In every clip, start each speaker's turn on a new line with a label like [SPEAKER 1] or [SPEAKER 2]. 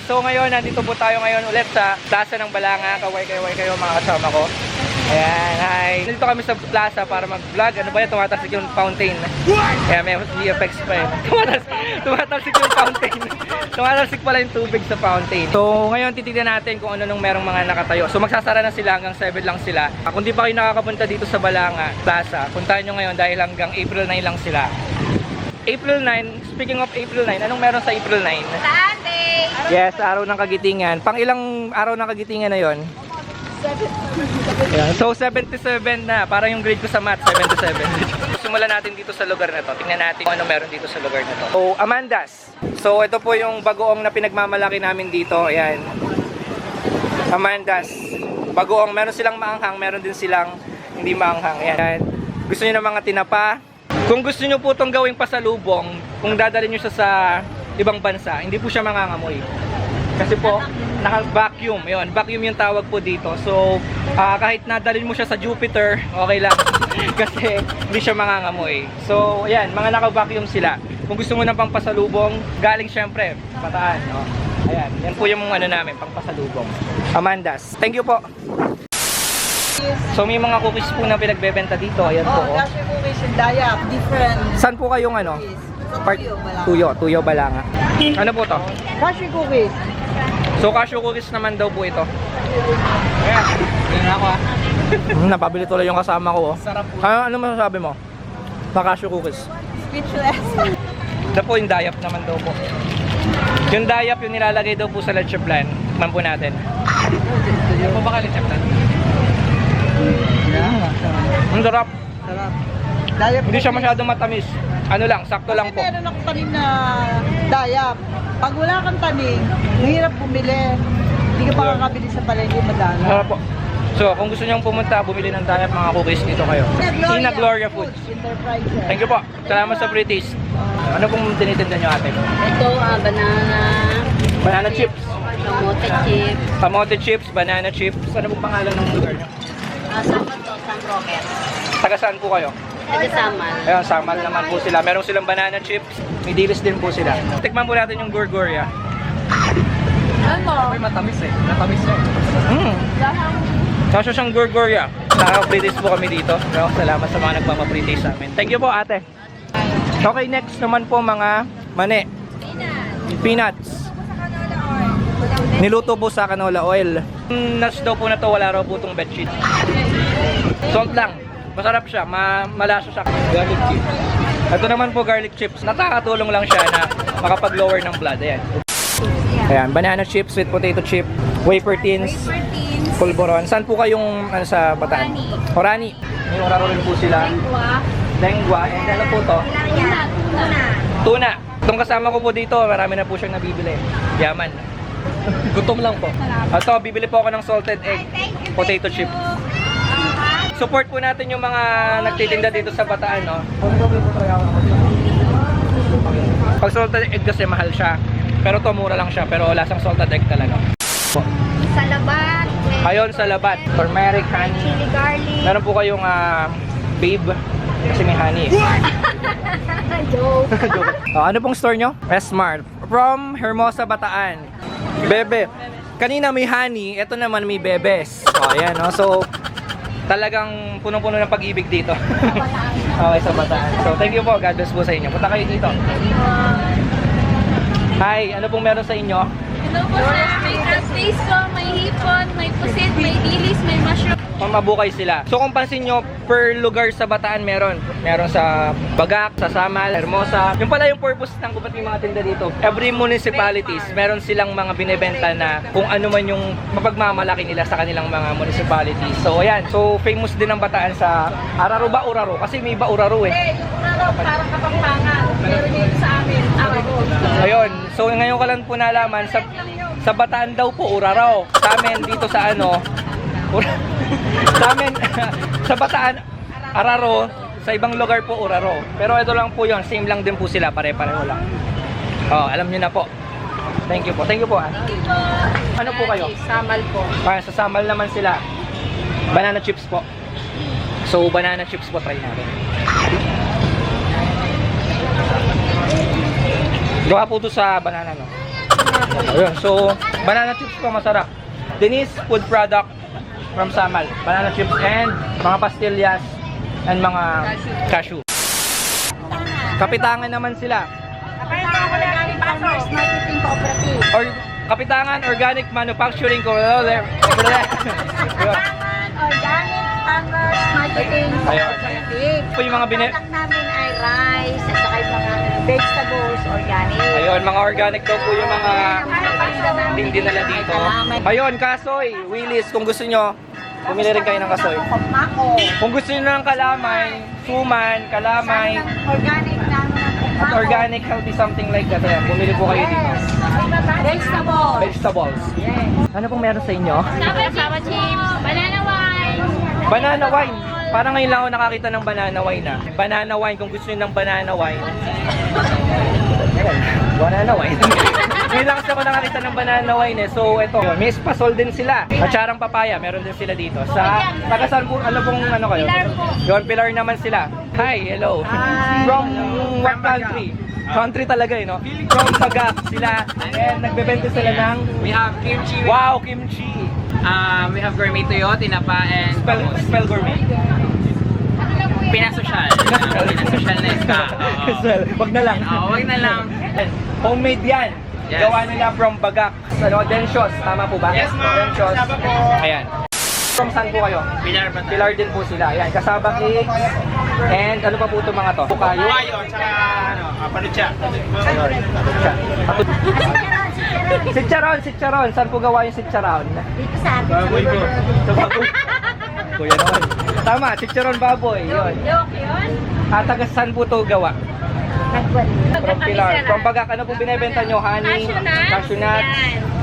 [SPEAKER 1] So ngayon, nandito po tayo ngayon ulit sa Plaza ng Balanga. Kaway-kaway kayo mga kasama ko. Ayan, hi. Nandito kami sa plaza para mag-vlog. Ano ba yan? Tumatalsik yung fountain. Kaya may VFX pa eh. Tumatalsik, tumatalsik yung fountain. tumatalsik pala yung tubig sa fountain. So ngayon, titignan natin kung ano nung merong mga nakatayo. So magsasara na sila hanggang 7 lang sila. Kung di pa kayo nakakapunta dito sa Balanga Plaza, puntahan nyo ngayon dahil hanggang April 9 lang sila. April 9, speaking of April 9, anong meron sa April 9?
[SPEAKER 2] Sunday!
[SPEAKER 1] Yes, araw ng kagitingan. Pang ilang araw ng kagitingan na yon? Ayan. So 77 na, parang yung grade ko sa math, 77. Simulan natin dito sa lugar na to. Tingnan natin kung ano meron dito sa lugar na to. So, Amandas. So, ito po yung bagoong na pinagmamalaki namin dito. Ayan. Amandas. Bagoong. Meron silang maanghang, meron din silang hindi maanghang. Ayan. Gusto niyo ng mga tinapa? Kung gusto niyo po itong gawing pasalubong, kung dadalhin niyo siya sa ibang bansa, hindi po siya mangangamoy. Kasi po, naka-vacuum. Yun, vacuum yung tawag po dito. So, ah, kahit nadalhin mo siya sa Jupiter, okay lang. Kasi hindi siya mangangamoy. So, ayan, mga naka-vacuum sila. Kung gusto mo ng pangpasalubong, galing syempre, bataan. No? Ayan, yan po yung ano namin, pangpasalubong. Amandas. Thank you po. So, may mga cookies po na pinagbebenta dito. Ayan po.
[SPEAKER 2] Oh,
[SPEAKER 1] Oh.
[SPEAKER 2] cookies and dayap. Different
[SPEAKER 1] Saan po kayong ano?
[SPEAKER 2] cookies.
[SPEAKER 1] Part
[SPEAKER 2] Tuyo.
[SPEAKER 1] Tuyo, Tuyo Balanga. Ano po to?
[SPEAKER 2] Cashew cookies.
[SPEAKER 1] So cashew cookies naman daw po ito. Ayan, yan ako ah. Napabili tuloy yung kasama ko oh.
[SPEAKER 2] Sarap po.
[SPEAKER 1] Ano, ano masasabi mo? Sa cashew cookies.
[SPEAKER 2] Speechless.
[SPEAKER 1] Ito po yung dayap naman daw po. Yung dayap yung nilalagay daw po sa leche plan. Tikman po natin. Ano po ba ka leche plan? Ang sarap.
[SPEAKER 2] Sarap. Dayap
[SPEAKER 1] Hindi siya masyadong matamis. Ano lang, sakto lang
[SPEAKER 2] Kasi
[SPEAKER 1] po.
[SPEAKER 2] meron ako tanim na dayap. Pag wala kang tanim, mahirap bumili. Hindi ka pa kakabili sa palengke madami.
[SPEAKER 1] Sarap po. So, kung gusto niyong pumunta, bumili ng dayap mga cookies dito kayo. Ina Gloria Foods.
[SPEAKER 2] Enterprises.
[SPEAKER 1] Thank you po. Salamat sa free taste. Ano pong tinitinda niyo ate?
[SPEAKER 3] Ito, ah, banana,
[SPEAKER 1] Banana chips.
[SPEAKER 3] kamote chip,
[SPEAKER 1] Kamote chips, banana chips. Ano pong pangalan ng lugar niyo?
[SPEAKER 3] ah, sapat to, San Roque.
[SPEAKER 1] Taga saan po kayo?
[SPEAKER 3] Nagasaman.
[SPEAKER 1] Ayun, samal naman po sila. Meron silang banana chips. May dilis din po sila. Tikman po natin yung Gorgoria.
[SPEAKER 3] Ano?
[SPEAKER 1] May matamis eh. Matamis eh. Mm. Kasya siyang Gorgoria. Nakaka-free taste po kami dito. No? Salamat sa mga nagpapa-free taste sa amin. Thank you po ate. Okay, next naman po mga mani. Peanuts. Niluto po sa canola oil. Yung Nuts daw po na to, wala raw po itong bedsheet. Salt lang. Masarap siya, ma malasa siya. Garlic chips. Ito naman po garlic chips. Nakakatulong lang siya na makapag-lower ng blood. Ayan. Ayan, banana chips, sweet potato chip, wafer tins, pulboron. Saan po kayong ano, sa Bataan? Orani. May oraro rin po sila. Lengua. And ano po to? Tuna. Itong kasama ko po dito, marami na po siyang nabibili. Yaman. Gutom lang po. Ito, bibili po ako ng salted egg, potato chip. Support po natin yung mga nagtitinda dito sa Bataan, no? Pag salted egg kasi mahal siya. Pero to mura lang siya, pero lasang salted egg talaga.
[SPEAKER 3] Sa labat,
[SPEAKER 1] Ayon sa labat, turmeric, honey.
[SPEAKER 3] chili garlic,
[SPEAKER 1] Meron po kayong ah, babe kasi may honey. eh.
[SPEAKER 3] joke.
[SPEAKER 1] Oh, ano pong store nyo? S-Mart. From Hermosa, Bataan. Bebe. Kanina may honey, ito naman may bebes. Oh, ayan, no? So, talagang punong-puno ng pag-ibig dito. okay, sa Bataan. So, thank you po. God bless po sa inyo. Punta kayo dito. Hi, ano pong meron sa inyo?
[SPEAKER 4] Ano po sir? May raspeso, may hipon, may pusit, may dilis, may mushroom.
[SPEAKER 1] Mamabukay sila. So kung pansin nyo, per lugar sa Bataan meron. Meron sa Bagak, sa Samal, Hermosa. Yung pala yung purpose ng yung mga tinda dito. Every municipalities, meron silang mga binebenta na kung ano man yung mapagmamalaki nila sa kanilang mga municipalities. So ayan, so famous din ang Bataan sa Araro ba Uraro? Kasi may iba Uraro eh.
[SPEAKER 4] Yung uraro, parang kapampangan. Pero dito sa amin, araro.
[SPEAKER 1] Ayun, so ngayon ko lang po nalaman sa sa Bataan daw po Uraraw. Sa amin dito sa ano, Ura- sa amin sa Bataan Araro, sa ibang lugar po Uraro. Pero ito lang po 'yon, same lang din po sila, pare-pareho lang. Oh, alam niyo na po. Thank you po. Thank you po. ah. Ano po kayo?
[SPEAKER 3] Samal po.
[SPEAKER 1] Para sa Samal naman sila. Banana chips po. So, banana chips po try natin. Gawa po to sa banana, no? Ayun, so, banana chips po masarap. Denise food product from Samal. Banana chips and mga pastillas and mga cashew. Kapitangan naman sila.
[SPEAKER 3] Marketing cooperative.
[SPEAKER 1] Or Kapitangan Organic Manufacturing Co.
[SPEAKER 3] Organic Farmers Marketing. Cooperative.
[SPEAKER 1] Po yung mga bine-
[SPEAKER 3] Product namin ay rice at saka yung mga vegetables, organic.
[SPEAKER 1] Ayun, mga organic daw po yung mga ding dinala dito. Ayun, kasoy, Willis, kung gusto nyo, bumili rin kayo ng kasoy. Kung gusto nyo ng kalamay, suman, kalamay,
[SPEAKER 3] Organic na
[SPEAKER 1] at organic healthy something like that, ayan, bumili po kayo dito.
[SPEAKER 3] Vegetable.
[SPEAKER 1] Vegetables. Ano pong meron sa inyo?
[SPEAKER 4] Sama chips, banana wine.
[SPEAKER 1] Banana wine. Parang ngayon lang ako nakakita ng banana wine na. Banana wine, kung gusto niyo ng banana wine. Banana wine. ngayon lang ako nakakita ng banana wine eh. So. Yun, May espasol din sila. At charang papaya, meron din sila dito. Sa, taga saan po, ano pong ano kayo?
[SPEAKER 4] Pilar po.
[SPEAKER 1] Yun, Pilar naman sila. Hi, hello. From what country? Country talaga eh, no? From Bagak sila. And nagbebenta sila ng
[SPEAKER 5] We have kimchi. we
[SPEAKER 1] Wow, kimchi.
[SPEAKER 5] Um, we have gourmet toyo, tinapa, and
[SPEAKER 1] Spell, spell gourmet.
[SPEAKER 5] pinasosyal. Pinasosyal na iska. Oo.
[SPEAKER 1] Well, wag na lang.
[SPEAKER 5] Oo, wag na lang.
[SPEAKER 1] Homemade yan.
[SPEAKER 5] Yes.
[SPEAKER 1] Gawa nila from Bagak. Ano, Densios. Tama po ba?
[SPEAKER 5] Yes, ma'am.
[SPEAKER 1] Densios.
[SPEAKER 5] Tama po.
[SPEAKER 1] Ayan. From saan po kayo?
[SPEAKER 5] Pilar ba tayo?
[SPEAKER 1] Pilar din po sila. Ayan, kasaba cakes. And ano pa po itong mga to? Bukayo.
[SPEAKER 5] Bukayo, tsaka ano, ah, panutya.
[SPEAKER 1] Sitcharon, sitcharon. Saan po gawa yung sitcharon?
[SPEAKER 3] Dito sa atin.
[SPEAKER 5] Baboy ko.
[SPEAKER 1] Sa baboy. Kuya naman. Tama, sitcharon baboy. Yun.
[SPEAKER 4] Joke yun.
[SPEAKER 1] At taga saan po to gawa? From Pilar. From Bagak, ano po binibenta nyo? Honey?
[SPEAKER 4] Cashew nuts.
[SPEAKER 1] Cashew nuts?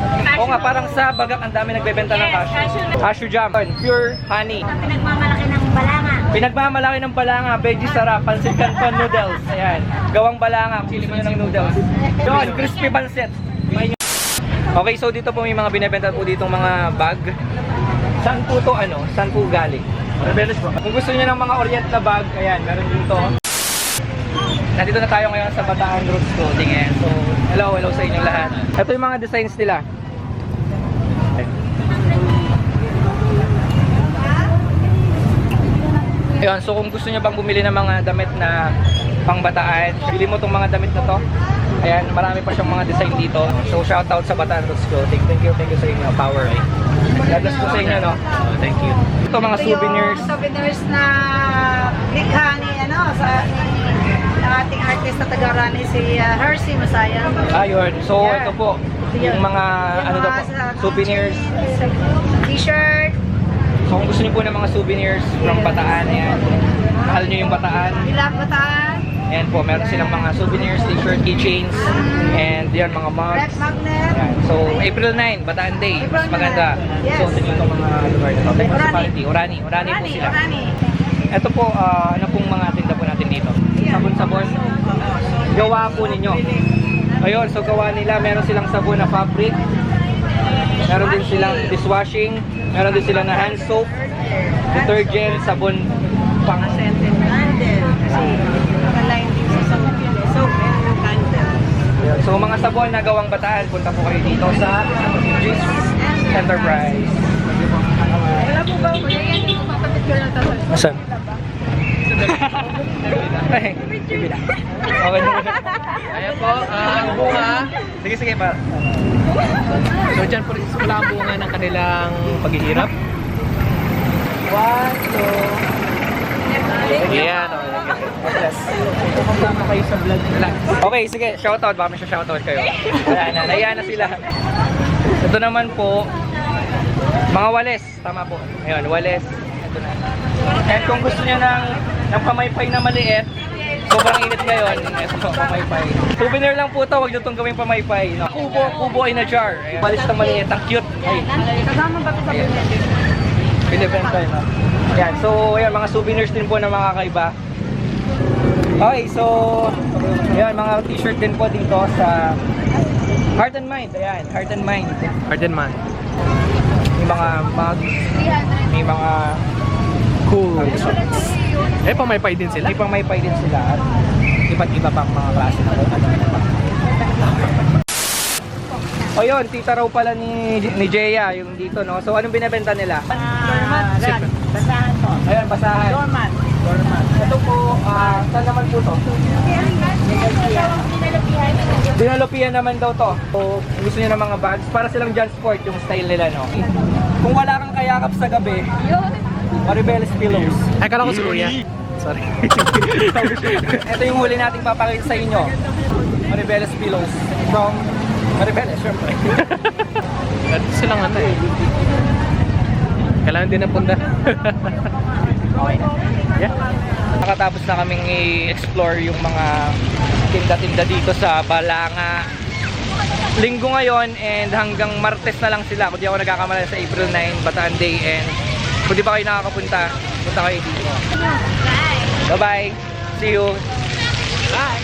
[SPEAKER 4] Yan.
[SPEAKER 1] Oo nga, parang sa Bagak ang dami nagbebenta ng
[SPEAKER 4] Yes,
[SPEAKER 1] cashew.
[SPEAKER 4] cashew nuts.
[SPEAKER 1] Cashew jam. Pure honey.
[SPEAKER 3] Pinagmamalaki ng balanga.
[SPEAKER 1] Pinagmamalaki ng balanga, veggie sarap, pansit canton noodles. Ayan. Gawang balanga, gusto nyo ng noodles. Yun, crispy. May nyo- Okay, so dito po may mga binibenta po ditong mga bag. Saan po to ano? Saan po galing? Kung gusto niyo ng mga orient na bag, ayan, meron dito. Nandito na tayo ngayon sa Bataan Roots Clothing. Ayan. So, hello, hello sa inyong lahat. Ito yung mga designs nila. Ayun, so kung gusto niyo bang bumili ng mga damit na pangbataan, bili mo tong mga damit na to. Ayan, marami pa siyang mga design dito. So shout out sa Bataan Roots Clothing. Thank you, thank you sa inyo. Power right. God bless po sa inyo, no? thank you. Ito mga souvenirs.
[SPEAKER 2] Yung souvenirs na likha ni, ano, sa ating artist na taga-rani si uh, Hershey Masayan.
[SPEAKER 1] Ayun, so
[SPEAKER 2] Yeah.
[SPEAKER 1] ito po, yung mga ano daw po, souvenirs.
[SPEAKER 2] T-shirt,
[SPEAKER 1] So kung gusto niyo po ng mga souvenirs from Bataan, ayan. Mahal niyo yung Bataan.
[SPEAKER 2] ilang bataan,
[SPEAKER 1] Ayan po, meron silang mga souvenirs, t-shirt, keychains, and yan, mga
[SPEAKER 2] red
[SPEAKER 1] mugs.
[SPEAKER 2] magnet,
[SPEAKER 1] Ayan. So, April 9, Bataan Day. Mas
[SPEAKER 2] April
[SPEAKER 1] maganda.
[SPEAKER 2] 9, yes.
[SPEAKER 1] So, tingin ko mga lugar na to. Thank municipality. Orani. Orani po sila.
[SPEAKER 2] Rani.
[SPEAKER 1] Ito po, ah, ano pong mga tinda po natin dito? Sabon-sabon. Gawa po ninyo. Ayun, so gawa nila. Meron silang sabon na fabric. Meron din silang dishwashing. Meron din sila na hand soap, detergent, sabon pang
[SPEAKER 2] Scented candle. Kasi nakaline din sa soap yun eh. Soap and candle.
[SPEAKER 1] Ayun. So mga sabon na gawang bataan, punta po kayo dito sa G's Enterprise.
[SPEAKER 2] Wala po ba?
[SPEAKER 1] Asan? Ay, na. Okay na.
[SPEAKER 5] Ayan po, ang bunga.
[SPEAKER 1] Sige, sige pa.
[SPEAKER 5] So dyan po wala ang bunga ng kanilang paghihirap.
[SPEAKER 1] One, two.
[SPEAKER 5] Ayan.
[SPEAKER 1] Kasama kayo sa vlog nila. Okay, sige. Shoutout. Baka may shoutout kayo. Ayan na. Naiya na sila. Ito naman po, mga wales. Tama po. Ayun, wales. Ito na. And kung gusto niyo ng, ng pamaypay na maliit, sobrang init ngayon. Ito, pamaypay. Souvenir lang po to. Huwag niyo itong gawing pamaypay. No? Kubo, kubo in a jar. Ayan. Walis na maliit. Ang cute. Ay.
[SPEAKER 2] Kasama ba ito sa.
[SPEAKER 1] Binibenta yun, no? Ayan, so, ayan, mga souvenirs din po na mga kakaiba. Okay, so, ayan, mga t-shirt din po dito sa Heart and Mind. Ayan, Heart and Mind.
[SPEAKER 5] Pardon man.
[SPEAKER 1] May mga mugs, may mga
[SPEAKER 5] Cool. Eh, pamaypay din sila.
[SPEAKER 1] may pang may pay din sila at iba't iba pang mga klase na kung ano. O yun, tita raw pala ni, ni Jeya, yung dito, no? So, anong binibenta nila?
[SPEAKER 2] Ah, rad. Basahan to.
[SPEAKER 1] Ayan, basahan.
[SPEAKER 2] Dorman.
[SPEAKER 1] Dorman. Ito po, ah, saan naman po to? Dinalupian naman daw to. So, gusto nyo ng mga bags, para silang John Sport yung style nila, no? Kung wala kang kayakap sa gabi, Maribeles Pillows.
[SPEAKER 5] Ay, kala ko si Kuya. Sorry.
[SPEAKER 1] Ito yung huli nating papakita sa inyo. Maribeles Pillows. From Maribeles, syempre.
[SPEAKER 5] At silang ano eh. Kailangan din ng punda.
[SPEAKER 1] Okay na. Yeah. Nakatapos na kaming i-explore yung mga tinda-tinda dito sa Balanga. Linggo ngayon and hanggang Martes na lang sila. Kung di ako nagkakamala sa April 9, Bataan Day and kung di pa kayo nakakapunta, punta kayo dito. Bye-bye. See you.
[SPEAKER 6] Bye.